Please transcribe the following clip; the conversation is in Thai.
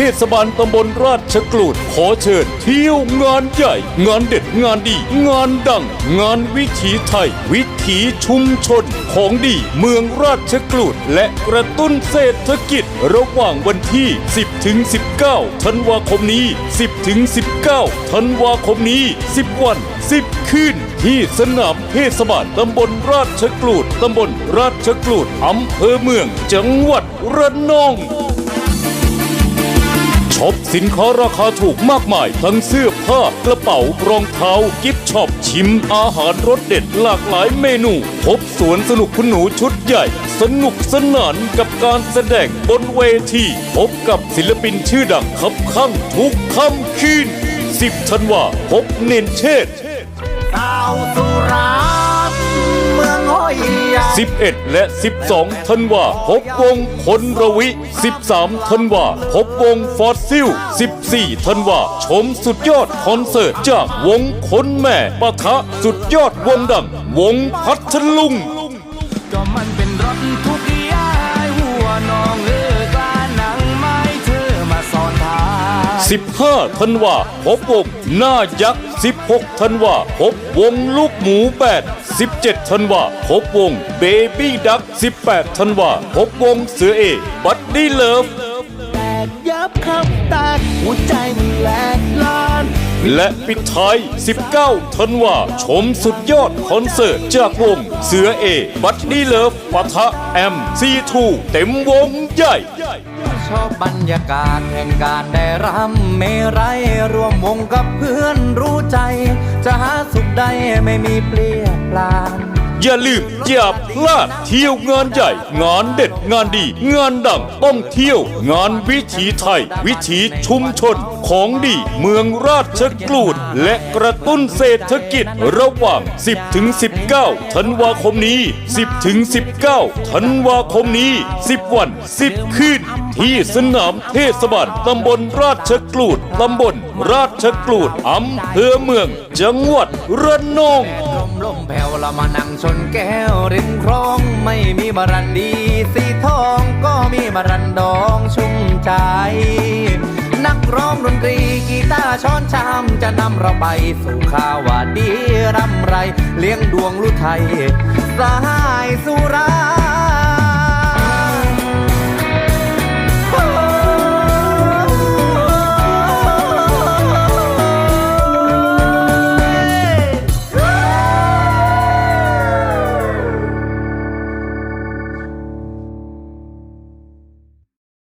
ทศบาลตำบลราชกลูดขอเชิญเที่ยวงานใหญ่ งานเด็ดงานดี งานดัง งานวิถีไทย วิถีชุมชน ของดีเมืองราชกลูดและกระตุ้นเศรษฐกิจ ระหว่างวันที่ 10ถึง19 ธันวาคมนี้ 10ถึง19 ธันวาคมนี้ 10 วัน 10 คืน ที่สนามเทศบาลตำบลราชกลูดตำบลราชกลูดอำเภอเมือง จังหวัดระนอง ช็อปสินค้าราคาถูกมากมาย ทั้งเสื้อผ้ากระเป๋ารองเท้า กิฟช็อปชิมอาหารรสเด็ดหลากหลายเมนูพบสวนสนุกคุณหนูชุดใหญ่ สนุกสนานกับการแสดงบนเวทีพบกับศิลปินชื่อดังคับข้างทุกค่ำคืน10ธันวาพบเนนเชษฐ์สาวสุ 11 และ 12ธันวาพบวงคนระวิ 13ธันวาพบวงฟอสซิล 14ธันวาชมสุดยอดคอนเสิร์ตจากวงคนแม่ปะทะสุดยอดวงดัง วงพัทลุง 15ธันวาพบวงหน้ายักษ์ 16ธันวาพบวงลูกหมูแปด17ธันวาพบวงเบบี้ดัก 18ธันวาพบวงเสือเอบัดดี้เลิฟแตกยับครับแตกหัวใจมันแหลกลานและปิดท้าย 19 ธันวา ชมสุดยอดคอนเสิร์ตจากวง เสือเอ บัดดี้เลิฟปะทะแอมซีทูเต็มวงใหญ่ ชอบบรรยากาศแห่งการได้รำเมไรยร่วมวงกับเพื่อนรู้ใจ จะหาสุขใดไม่มีเปลี่ยนปลาน อย่าลืมอย่าพลาดเที่ยวงานใหญ่ งานเด็ดงานดี งานดังต้องเที่ยวงานวิถีไทย วิถีชุมชนของดีเมืองราชกลูด และกระตุ้นเศรษฐกิจระหว่าง 10ถึง19 ธันวาคมนี้ 10ถึง19 ธันวาคมนี้ 10 วัน 10 คืน ที่สนามเทศบาลตำบลราชกลูดตำบลราชกลูดอำเภอเมือง จังหวัดระนอง มลมแผ่วละมานั่งชนแก้วริมคลองไม่มีบารันดีสีทองก็มีบารันดองชุ่มใจ นักร้องดนตรีกีตาร์ช้อนชามจะนำเราไปสู่ข่าวดีร่ำไร เลี้ยงดวงลุไทยสหายสุรา